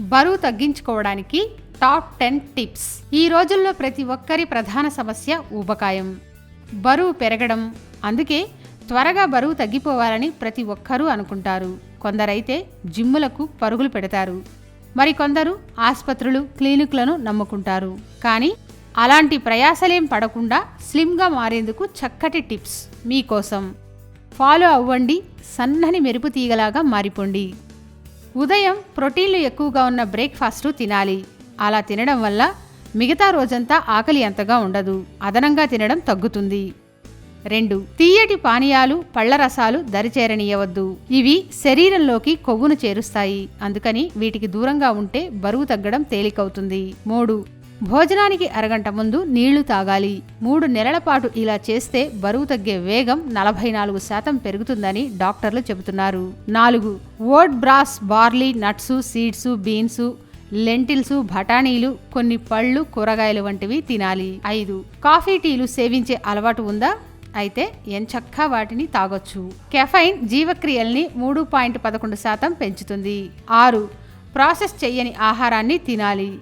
బరువు తగ్గించుకోవడానికి top ten tips. ఈ రోజుల్లో ప్రతి ఒక్కరి ప్రధాన సమస్య ఊబకాయం. బరువు పెరగడం. అందుకే త్వరగా బరువు తగ్గిపోవాలని ప్రతి ఒక్కరూ అనుకుంటారు. కొందరైతే జిమ్ములకు పరుగులు పెడతారు. మరికొందరు ఆసుపత్రులు క్లినిక్లను నమ్ముకుంటారు. కానీ అలాంటి ప్రయాసలేం పడకుండా స్లిమ్గా మారేందుకు చక్కటి టిప్స్ మీకోసం. ఫాలో అవ్వండి. సన్నని మెరుపు తీగలాగా మారిపోండి. ఉదయం ప్రోటీన్లు ఎక్కువగా ఉన్న బ్రేక్ఫాస్టు తినాలి. అలా తినడం వల్ల మిగతా రోజంతా ఆకలి అంతగా ఉండదు. అదనంగా తినడం తగ్గుతుంది. రెండు తీయటి పానీయాలు పళ్ళ రసాలు దరిచేరనీయవద్దు. ఇవి శరీరంలోకి కొవ్వును చేరుస్తాయి. అందుకని వీటికి దూరంగా ఉంటే బరువు తగ్గడం తేలికవుతుంది. మూడు భోజనానికి అరగంట ముందు నీళ్ళు తాగాలి. మూడు నెలల పాటు ఇలా చేస్తే బరువు తగ్గే వేగం నలభై నాలుగు శాతం పెరుగుతుందని డాక్టర్లు చెబుతున్నారు. నాలుగు. Oat bran barley nuts seeds beans lentils బఠానీలు కొన్ని పళ్ళు కూరగాయలు వంటివి తినాలి. ఐదు. కాఫీ టీలు సేవించే అలవాటు ఉందా? అయితే ఎంచక్కా వాటిని తాగొచ్చు. కెఫైన్ జీవక్రియల్ని మూడు పాయింట్ పదకొండు శాతం పెంచుతుంది. ఆరు. ప్రాసెస్ చెయ్యని ఆహారాన్ని తినాలి.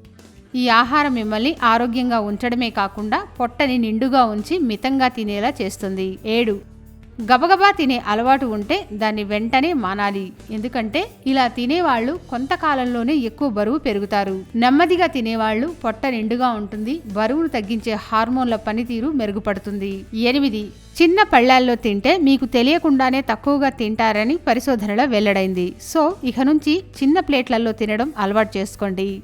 ఈ ఆహారం మిమ్మల్ని ఆరోగ్యంగా ఉంచడమే కాకుండా పొట్టని నిండుగా ఉంచి మితంగా తినేలా చేస్తుంది. ఏడు. గబగబా తినే అలవాటు ఉంటే దాన్ని వెంటనే మానాలి. ఎందుకంటే ఇలా తినేవాళ్ళు కొంతకాలంలోనే ఎక్కువ బరువు పెరుగుతారు. నెమ్మదిగా తినేవాళ్ళు పొట్ట నిండుగా ఉంటుంది బరువును తగ్గించే హార్మోన్ల పనితీరు మెరుగుపడుతుంది. ఎనిమిది. చిన్న పళ్ళాల్లో తింటే మీకు తెలియకుండానే తక్కువగా తింటారని పరిశోధనలో వెల్లడైంది. సో ఇక నుంచి చిన్న ప్లేట్లలో తినడం అలవాటు చేసుకోండి.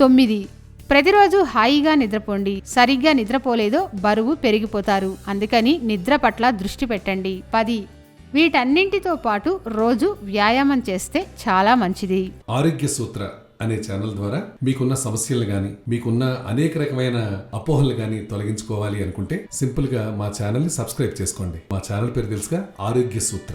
తొమ్మిది. ప్రతిరోజు హాయిగా నిద్రపోండి. సరిగ్గా నిద్రపోలేదో బరువు పెరిగిపోతారు. అందుకని నిద్ర పట్ల దృష్టి పెట్టండి. పది. వీటన్నింటితో పాటు రోజు వ్యాయామం చేస్తే చాలా మంచిది. ఆరోగ్య సూత్ర అనే ఛానల్ ద్వారా మీకున్న సమస్యలు గాని మీకున్న అనేక రకమైన అపోహలు గాని తొలగించుకోవాలి అనుకుంటే సింపుల్గా మా ఛానల్ని సబ్స్క్రైబ్ చేసుకోండి. మా ఛానల్ పేరు తెలుసుగా ఆరోగ్య సూత్ర.